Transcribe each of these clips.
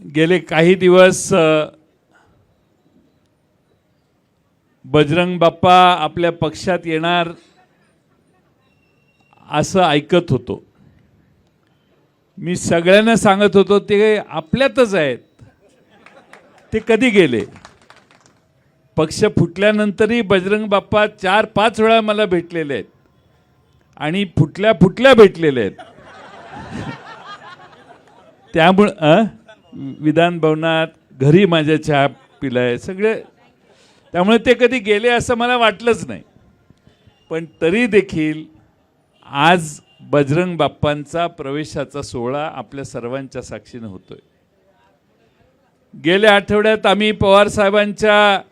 गेले काही दिवस बजरंग बाप्पा आपल्या पक्षात येणार असं ऐकत होतो. मी सगळ्यांना सांगत होतो ते आपल्यातच आहेत. ते कधी गेले? पक्ष फुटल्यानंतरही बजरंग बाप्पा चार पाच वेळा मला भेटलेले आहेत. आणि फुटल्या फुटल्या भेटलेले आहेत. त्यामुळं विधान भवनात घरी माझ्या चहा पिलाय सगळे. त्यामुळे ते कधी गेले असं मला वाटलंच नाही. पण तरी देखील आज बजरंग बाप्पांचा प्रवेशाचा सोहळा आपल्या सर्वांच्या साक्षीनं होतोय. गेल्या आठवड्यात आम्ही पवार साहेबांच्या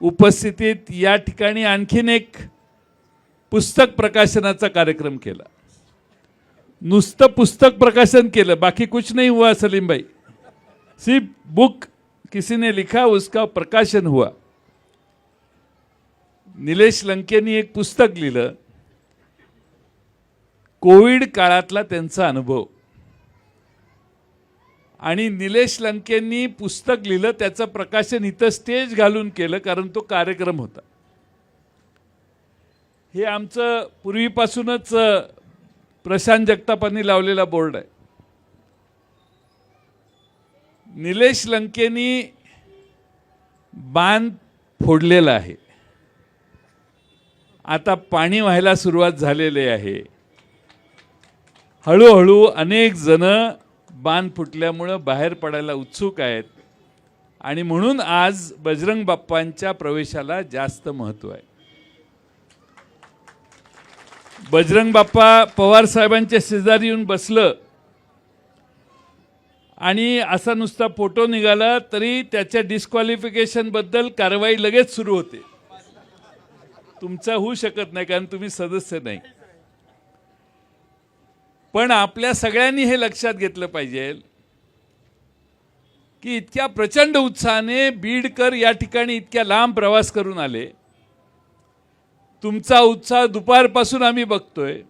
उपस्थितीत या ठिकाणी आणखीन एक पुस्तक प्रकाशनाचा कार्यक्रम केला. नुसतं पुस्तक प्रकाशन केलं बाकी कुछ नाही हुआ सलीम भाई सिर्फ बुक किसी ने लिखा उसका प्रकाशन हुआ। निलेश लंकेनी एक पुस्तक लिहिलं कोविड काळातला त्यांचा अनुभव. आणि निलेश लंकेंनी पुस्तक लिहिलं त्याचं प्रकाशन इथं स्टेज घालून केलं कारण तो कार्यक्रम होता. हे आमचं पूर्वीपासूनच प्रशांत जगतापांनी लावलेला बोर्ड आहे. निलेश लंकेनी बांध फोडलेला आहे. आता पाणी व्हायला सुरुवात झालेली आहे. हळूहळू अनेक जण बांध फुटल्यामुळं बाहेर पडायला उत्सुक आहेत आणि म्हणून आज बजरंग बाप्पांच्या प्रवेशाला जास्त महत्त्व आहे. बजरंग बाप्पा पवार साहेबांच्या शेजारी येऊन बसलं आणि असा नुसता फोटो निघाला तरी त्याच्या डिस्क्वालिफिकेशनबद्दल कारवाई लगेच सुरू होते. तुमचा होऊ शकत नाही कारण तुम्ही सदस्य नाही. पण आपल्या सगळ्यांनी हे लक्षात घेतलं पाहिजे की इतक्या प्रचंड उत्साहाने बीडकर या ठिकाणी इतक्या लांब प्रवास करून आले. तुमचा उत्साह दुपारपासून आम्ही बघतोय.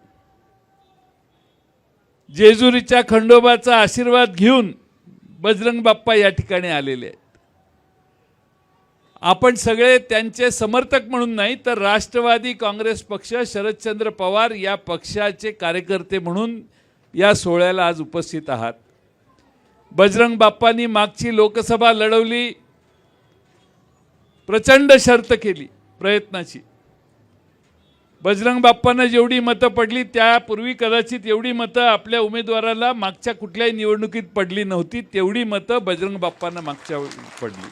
जेजुरीच्या खंडोबाचा आशीर्वाद घेऊन बजरंग बाप्पा या ठिकाणी आलेले आहेत. आपण सगळे त्यांचे समर्थक म्हणून नाही तर राष्ट्रवादी काँग्रेस पक्ष शरदचंद्र पवार या पक्षाचे कार्यकर्ते म्हणून या सोहळ्याला आज उपस्थित आहात. बजरंग बाप्पांनी मागची लोकसभा लढवली प्रचंड शर्त केली प्रयत्नाची. बजरंग बाप्पांना जेवढी मतं पडली त्यापूर्वी कदाचित एवढी मतं आपल्या उमेदवाराला मागच्या कुठल्याही निवडणुकीत पडली नव्हती तेवढी मतं बजरंग बाप्पांना मागच्या पडली.